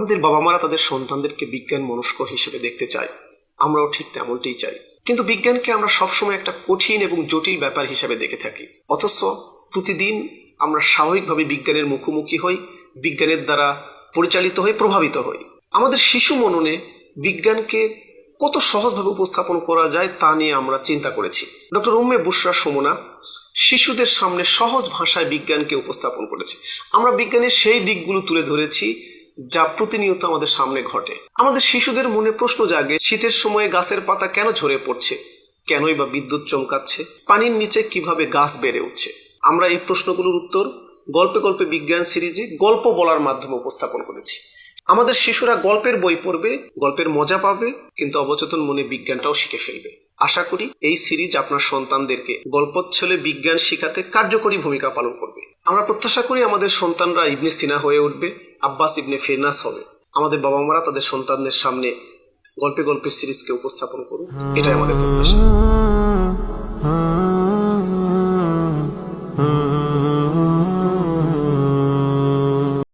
আমাদের বাবা মারা তাদের সন্তানদেরকে বিজ্ঞান মনস্ক হিসেবে দেখতে চায়। আমরাও ঠিক তেমনটাই চাই। কিন্তু বিজ্ঞানকে আমরা সবসময় একটা কঠিন এবং জটিল ব্যাপার হিসেবে দেখে থাকি। অথচ প্রতিদিন আমরা স্বাভাবিকভাবে বিজ্ঞানের মুখোমুখি হই, বিজ্ঞানের দ্বারা পরিচালিত হয়ে প্রভাবিত হই। আমাদের শিশু মননে বিজ্ঞানকে কত সহজভাবে উপস্থাপন করা যায় তা নিয়ে আমরা চিন্তা করেছি। ডক্টর উম্মে বুসরা সমনা শিশুদের সামনে সহজ ভাষায় বিজ্ঞানকে উপস্থাপন করেছে। আমরা বিজ্ঞানের সেই দিকগুলো তুলে ধরেছি যা প্রতিনিয়ত আমাদের সামনে ঘটে। আমাদের শিশুদের মনে প্রশ্ন জাগে, শীতের সময়ে গাছের পাতা কেন ঝরে পড়ছে? কেনই বা বিদ্যুৎ চমকাচ্ছে? পানির নিচে কীভাবে গাছ বেড়ে উঠছে? আমরা এই প্রশ্নগুলোর উত্তর গল্পে গল্পে বিজ্ঞান সিরিজে গল্প বলার মাধ্যমে উপস্থাপন করেছি। আমাদের শিশুরা গল্পের বই পড়বে, গল্পের মজা পাবে, কিন্তু অবচেতন মনে বিজ্ঞানটাও শিখে ফেলবে। আশা করি এই সিরিজ আপনার সন্তানদেরকে, গল্পচ্ছলে বিজ্ঞান শিখাতে কার্যকরী ভূমিকা পালন করবে। আমরা প্রত্যাশা করি আমাদের সন্তানরা ইবনে সিনা হয়ে উঠবে। আব্বাস ইবনে ফেরনাস হবে। আমাদের বাবা মারা তাদের সন্তানদের সামনে গল্পে গল্পের সিরিজকে উপস্থাপন করুন। এটাই আমাদের প্রত্যাশা